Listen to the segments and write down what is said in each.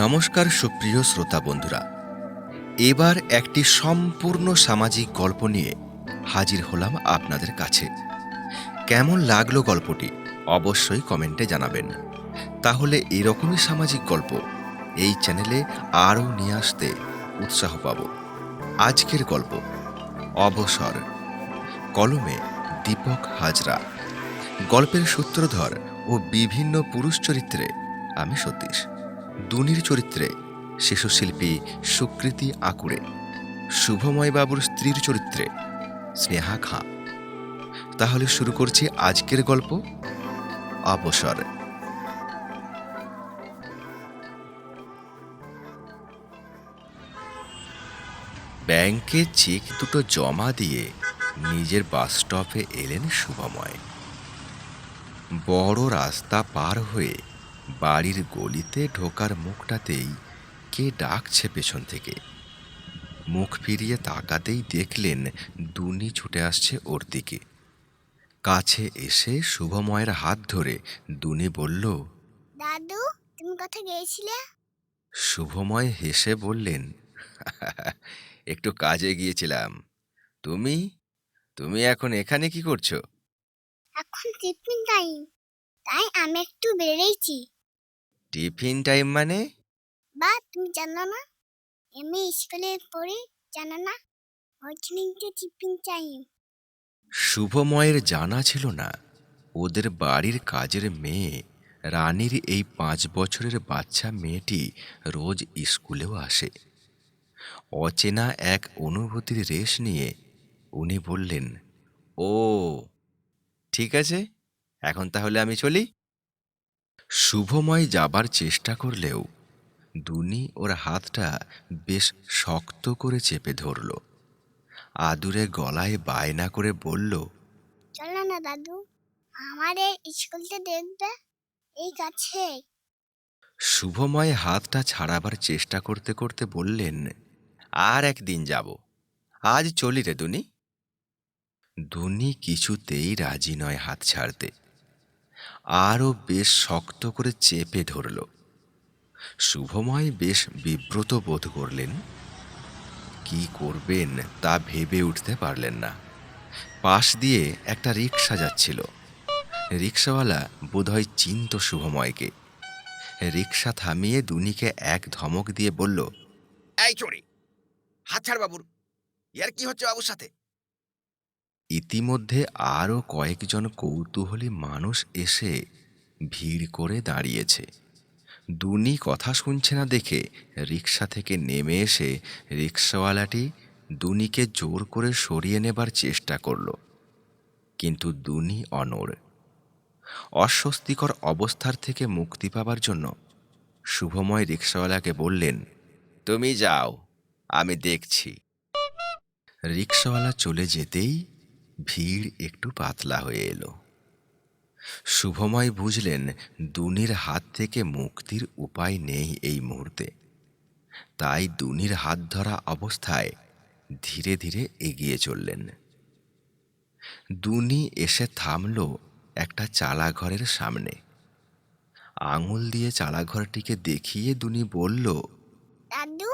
নমস্কার সুপ্রিয় শ্রোতা বন্ধুরা। এবার একটি সম্পূর্ণ সামাজিক গল্প নিয়ে হাজির হলাম আপনাদের কাছে। কেমন লাগল গল্পটি? অবশ্যই কমেন্টে জানাবেন। তাহলে এরকমই সামাজিক গল্প এই চ্যানেলে আরও নিয়ে আসতে উৎসাহ পাব। আজকের গল্প, অবসর, কলমে দীপক হাজরা। গল্পের সূত্রধর ও বিভিন্ন পুরুষ চরিত্রে আমি সতীশ। দুনির চরিত্রে শিশুশিল্পী সুকৃতি আকুড়ে শুভময় বাবুর স্ত্রীর চরিত্রে স্নেহা খাঁ। তাহলে শুরু করছি আজকের গল্প, অবসর। ব্যাংকে চেক দুটো জমা দিয়ে নিজের বাস স্টপে এলেন শুভময়। বড় রাস্তা পার হয়ে বাড়ির গলিতে ঢোকার মুখটাতেই কে ডাকছে পেছন থেকে। মুখ ফিরিয়ে তাকাতেই দেখলেন দুনি ছুটে আসছে ওর দিকে। কাছে এসে শুভময়ের হাত ধরে দুনি বলল দাদু তুমি কোথায় গিয়েছিলে? শুভময় হেসে বললেন একটু কাজে গিয়েছিলাম। তুমি? তুমি এখন এখানে কি করছ? এখন টিফিন টাইম। তাই আমি একটু বেরিয়েছি। টিফিন টাইম মানে? বা তুমি জানো না? আমি স্কুলে পড়ি জানো না? ওইখানে টিফিন টাইম। শুভময়ের জানা ছিল না। ওদের বাড়ির কাজের মেয়ে রানীর এই পাঁচ বছরের বাচ্চা মেয়েটি রোজ স্কুলেও আসে। অচেনা এক অনুভূতির রেশ নিয়ে উনি বললেন ও ঠিক আছে। এখন তাহলে আমি চলি? শুভময় যাবার চেষ্টা করলেও দুনি ওর হাতটা বেশ শক্ত করে চেপে ধরল। আদুরে গলায় বায়না করে বলল চলো না দাদু আমাদের স্কুলতে দেখবে এই কাছে। শুভময় হাতটা ছাড়াবার চেষ্টা করতে করতে বললেন আর একদিন যাব। আজ চলি রে দুনি। দুনি কিছুতেই রাজি নয় হাত ছাড়তে। আরও বেশ শক্ত করে চেপে ধরল। শুভময় বেশ বিব্রত বোধ করলেন। কি করবেন তা ভেবে উঠতে পারলেন না। পাশ দিয়ে একটা রিক্সা যাচ্ছিল। রিক্সাওয়ালা বোধহয় চিন্ত শুভময়কে। রিক্সা থামিয়ে দুনিকে এক ধমক দিয়ে বলল, এই চোরে! হাত বাবুর। ইয়ার কি হচ্ছে বাবুর সাথে? ইতিমধ্যে আরও কয়েকজন কৌতূহলী মানুষ এসে ভিড় করে দাঁড়িয়েছে। দুনি কথা শুনছে না দেখে রিক্সা থেকে নেমে এসে রিক্সাওয়ালাটি দুনিকে জোর করে সরিয়ে নেবার চেষ্টা করল। কিন্তু দুনি অনড়। অস্বস্তিকর অবস্থার থেকে মুক্তি পাবার জন্য শুভময় রিক্সাওয়ালাকে বললেন, তুমি যাও, আমি দেখছি। রিক্সাওয়ালা চলে যেতেই ভিড় একটু পাতলা হয়ে এলো। শুভময় বুঝলেন দুনির হাত থেকে মুক্তির উপায় নেই এই মুহূর্তে। তাই দুনির হাত ধরা অবস্থায় ধীরে ধীরে এগিয়ে চললেন। দুনি এসে থামল একটা চালাঘরের সামনে। আঙুল দিয়ে চালাঘরটিকে দেখিয়ে দুনি বলল, দাদু,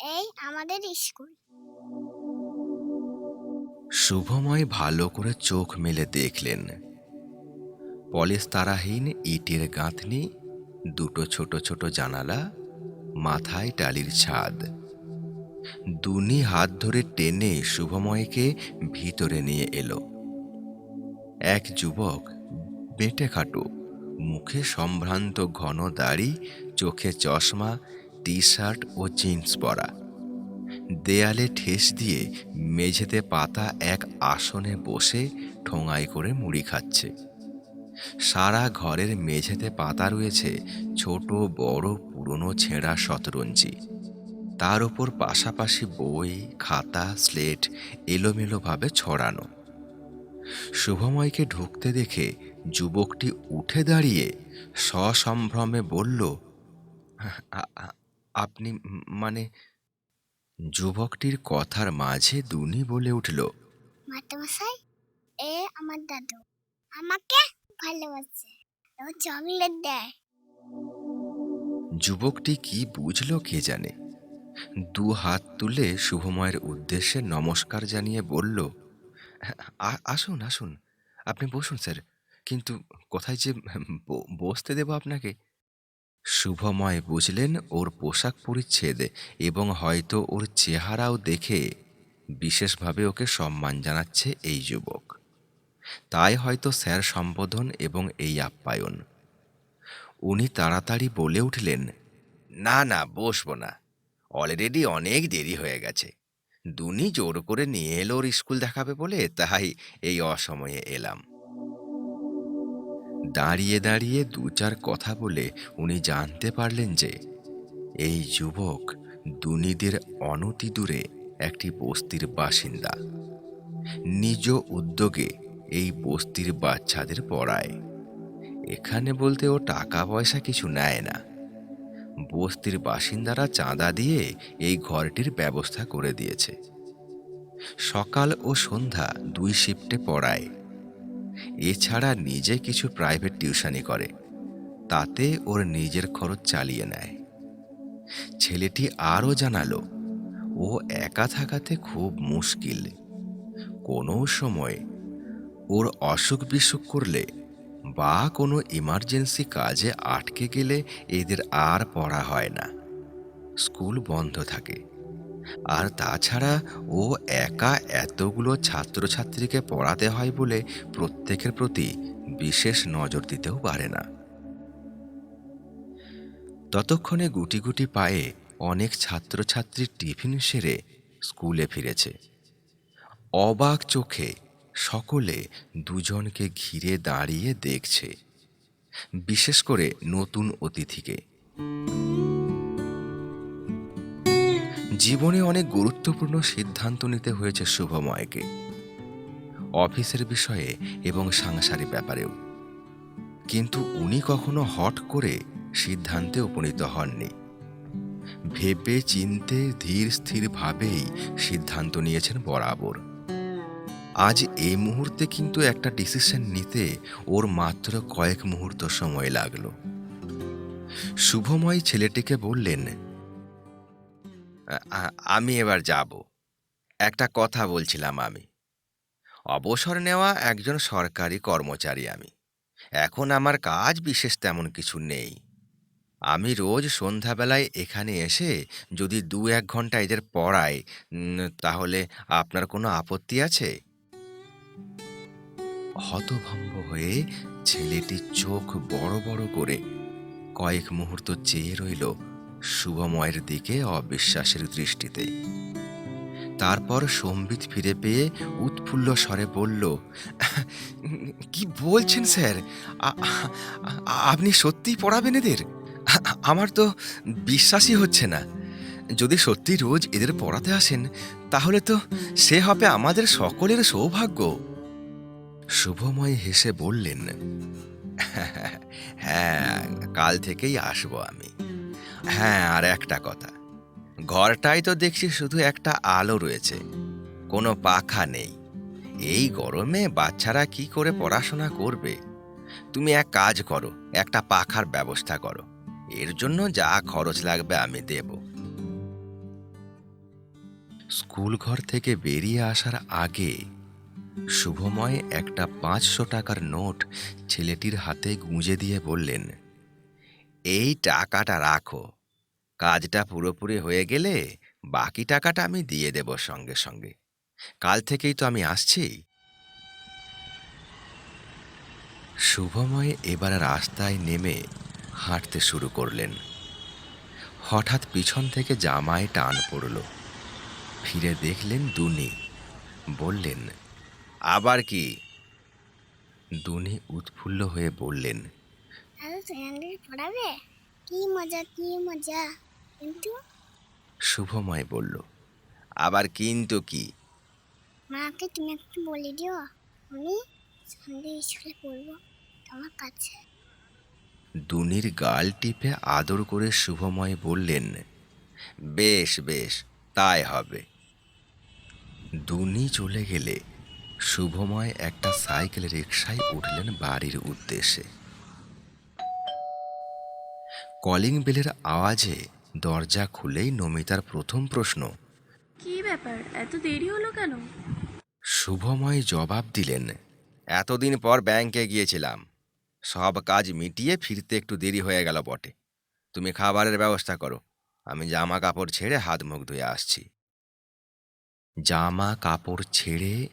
এই আমাদের স্কুল। শুভময় ভালো করে চোখ মেলে দেখলেন। পলেস্তারাহীন ইটের গাঁথনি, দুটো ছোট ছোট জানালা, মাথায় টালির ছাদ। দুনি হাত ধরে টেনে শুভময়কে ভিতরে নিয়ে এলো। এক যুবক বেটে খাটো, মুখে সম্ভ্রান্ত ঘন দাড়ি, চোখে চশমা টি শার্ট ও জিন্স পরা। দেয়ালে ঠেস দিয়ে মেঝেতে পাতা এক আসনে বসে ঠোঙাই করে মুড়ি খাচ্ছে। সারা ঘরের মেঝেতে পাতা রয়েছে ছোট, বড়, পুরনো, ছেঁড়া শতরঞ্জি। তার ওপর পাশাপাশি বই, খাতা, স্লেট এলোমেলোভাবে ছড়ানো। শুভময়কে ঢুকতে দেখে যুবকটি উঠে দাঁড়িয়ে সসম্ভ্রমে বলল "আ- আ- আপনি মানে যুবকটির কথার মাঝে দুনি বলে উঠল মাস্টারমশাই এ আমার দাদু। আমাকে ভালোবাসে। ও চকলেট দেয়। যুবকটি কি বুঝলো কে জানে? দু হাত তুলে শুভময়ের উদ্দেশ্যে নমস্কার জানিয়ে বলল "আ- আসুন আসুন। আপনি বসুন স্যার। কিন্তু কোথায় যে বসতে দেব আপনাকে? শুভময় বুঝলেন ওর পোশাক পরিচ্ছেদ এবং হয়তো ওর চেহারাও দেখে বিশেষভাবে ওকে সম্মান জানাচ্ছে এই যুবক। তাই হয়তো স্যার সম্বোধন এবং এই আপ্যায়ন। উনি তাড়াতাড়ি বলে উঠলেন, না না, বসবো না। অলরেডি অনেক দেরি হয়ে গেছে। দুনি জোর করে নিয়ে এলো ওর স্কুল দেখাবে বলে, তাই এই অসময়ে এলাম। দাঁড়িয়ে দাঁড়িয়ে দু চার কথা বলে উনি জানতে পারলেন যে, এই যুবক দুনিদের অনতি দূরে একটি বস্তির বাসিন্দা। নিজ উদ্যোগে এই বস্তির বাচ্চাদের পড়ায়। এখানে বলতে ও টাকা পয়সা কিছু নেয় না। বস্তির বাসিন্দারা চাঁদা দিয়ে এই ঘরটির ব্যবস্থা করে দিয়েছে। সকাল ও সন্ধ্যা দুই শিফটে পড়ায়। এছাড়া নিজে কিছু প্রাইভেট টিউশনি করে। তাতে ওর নিজের খরচ চালিয়ে নেয়। ছেলেটি আরও জানালো, ও একা থাকাতে খুব মুশকিল। কোনো সময় ওর অসুখ বিসুখ করলে বা কোনো ইমার্জেন্সি কাজে আটকে গেলে এদের আর পড়া হয় না। স্কুল বন্ধ থাকে। আর তাছাড়া ও একা এতগুলো ছাত্রছাত্রীকে পড়াতে হয় বলে প্রত্যেকের প্রতি বিশেষ নজর দিতেও পারে না। ততক্ষণে গুটি গুটি পায়ে অনেক ছাত্রছাত্রী টিফিন সেরে স্কুলে ফিরেছে। অবাক চোখে সকলে দুজনকে ঘিরে দাঁড়িয়ে দেখছে, বিশেষ করে নতুন অতিথিকে। জীবনে অনেক গুরুত্বপূর্ণ সিদ্ধান্ত নিতে হয়েছে শুভময়কে। অফিসের বিষয়ে এবং সাংসারিক ব্যাপারেও। কিন্তু উনি কখনো হট করে সিদ্ধান্তে উপনীত হননি। ভেবে চিনতে ধীর স্থিরভাবেই সিদ্ধান্ত নিয়েছেন বরাবর। আজ এই মুহূর্তে কিন্তু একটা ডিসিশন নিতে ওর মাত্র কয়েক মুহূর্ত সময় লাগল। শুভময় ছেলেটিকে বললেন "আ- আমি এবার যাব। একটা কথা বলছিলাম আমি। অবসর নেওয়া একজন সরকারি কর্মচারী আমি। এখন আমার কাজ বিশেষ তেমন কিছু নেই। আমি রোজ সন্ধ্যাবেলায় এখানে এসে যদি দু এক ঘণ্টা এদের পড়াই তাহলে আপনার কোনো আপত্তি আছে? হতভম্ব হয়ে ছেলেটি চোখ বড় বড় করে কয়েক মুহূর্ত চেয়ে রইল। শুভময়ের দিকে অবিশ্বাসের দৃষ্টিতে। তারপর সম্বিত ফিরে পেয়ে উৎফুল্ল স্বরে বলল, কি বলছেন স্যার? আপনি সত্যিই পড়াবেন এদের? আমার তো বিশ্বাসই হচ্ছে না। যদি সত্যি রোজ এদের পড়াতে আসেন, তাহলে তো সে হবে আমাদের সকলের সৌভাগ্য। শুভময় হেসে বললেন হ্যাঁ কাল থেকেই আসব আমি। হ্যাঁ আর একটা কথা। ঘরটাই তো দেখছি শুধু একটা আলো রয়েছে, কোনো পাখা নেই। এই গরমে বাচ্চারা কি করে পড়াশোনা করবে? তুমি এক কাজ করো, একটা পাখার ব্যবস্থা করো। এর জন্য যা খরচ লাগবে আমি দেব। স্কুল ঘর থেকে বেরিয়ে আসার আগে শুভময় একটা পাঁচশো টাকার নোট ছেলেটির হাতে গুঁজে দিয়ে বললেন, এই টাকাটা রাখো। কাজটা পুরোপুরি হয়ে গেলে বাকি টাকাটা আমি দিয়ে দেব সঙ্গে সঙ্গে। কাল থেকেই তো আমি আসছি। শুভময় এবার রাস্তায় নেমে হাঁটতে শুরু করলেন। হঠাৎ পিছন থেকে জামায় টান পড়ল। ফিরে দেখলেন দুনি। বললেন, আবার কি? দুনি উৎফুল্ল হয়ে বললেন কি মজা কি মজা? কিন্তু? শুভময় বলল আবার কিন্তু কি? মাকে তুমি একটু বলে দিও আমি সন্ধ্যে স্কুলে পড়ব তোমার কাছে। দুনির গাল টিপে আদর করে শুভময় বললেন বেশ বেশ তাই হবে। দুনি চলে গেলে শুভময় একটা সাইকেল রিক্সায় উঠলেন বাড়ির উদ্দেশ্যে। কলিং বেলের আওয়াজে দরজা খুলেই নমিতার প্রথম প্রশ্ন কি ব্যাপার? এত দেরি হলো কেন? শুভময় জবাব দিলেন এতদিন পর ব্যাংকে গিয়েছিলাম। সব কাজ মিটিয়ে ফিরতে একটু দেরি হয়ে গেল বটে। তুমি খাবারের ব্যবস্থা করো। আমি জামা কাপড় ছেড়ে হাত মুখ ধুয়ে আসছি। জামা কাপড় ছেড়ে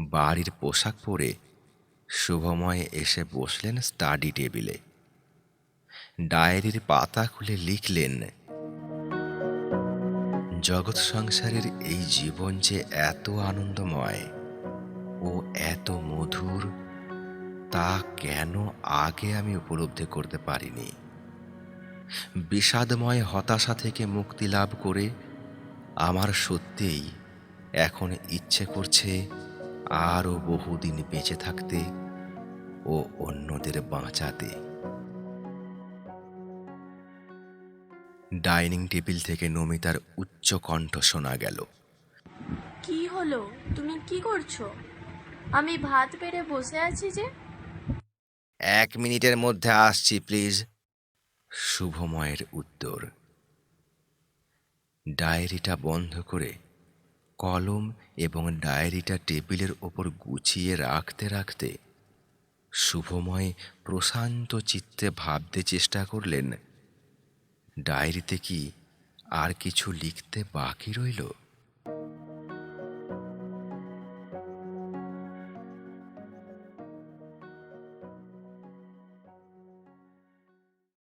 বাড়ির পোশাক পরে শুভময় এসে বসলেন স্টাডি টেবিলে। ডায়েরির পাতা খুলে লিখলেন জগৎ সংসারের এই জীবন যে এত আনন্দময় ও এত মধুর, তা কেন আগে আমি উপলব্ধি করতে পারিনি? বিষাদময় হতাশা থেকে মুক্তি লাভ করে আমার সত্যিই এখন ইচ্ছে করছে আরও বহুদিন বেঁচে থাকতে ও অন্যদের বাঁচাতে। ডাইনিং টেবিল থেকে নমিতার উচ্চ কণ্ঠ শোনা গেল। কি হলো? তুমি কি করছ? আমি ভাত বেড়ে বসে আছি যে। এক মিনিটের মধ্যে আসছি প্লিজ। শুভময়ের উত্তর। ডায়েরিটা বন্ধ করে কলম এবং ডায়েরিটা টেবিলের ওপর গুছিয়ে রাখতে রাখতে শুভময় প্রশান্ত চিত্তে ভাবতে চেষ্টা করলেন ডায়েরিতে কি আর কিছু লিখতে বাকি রইল?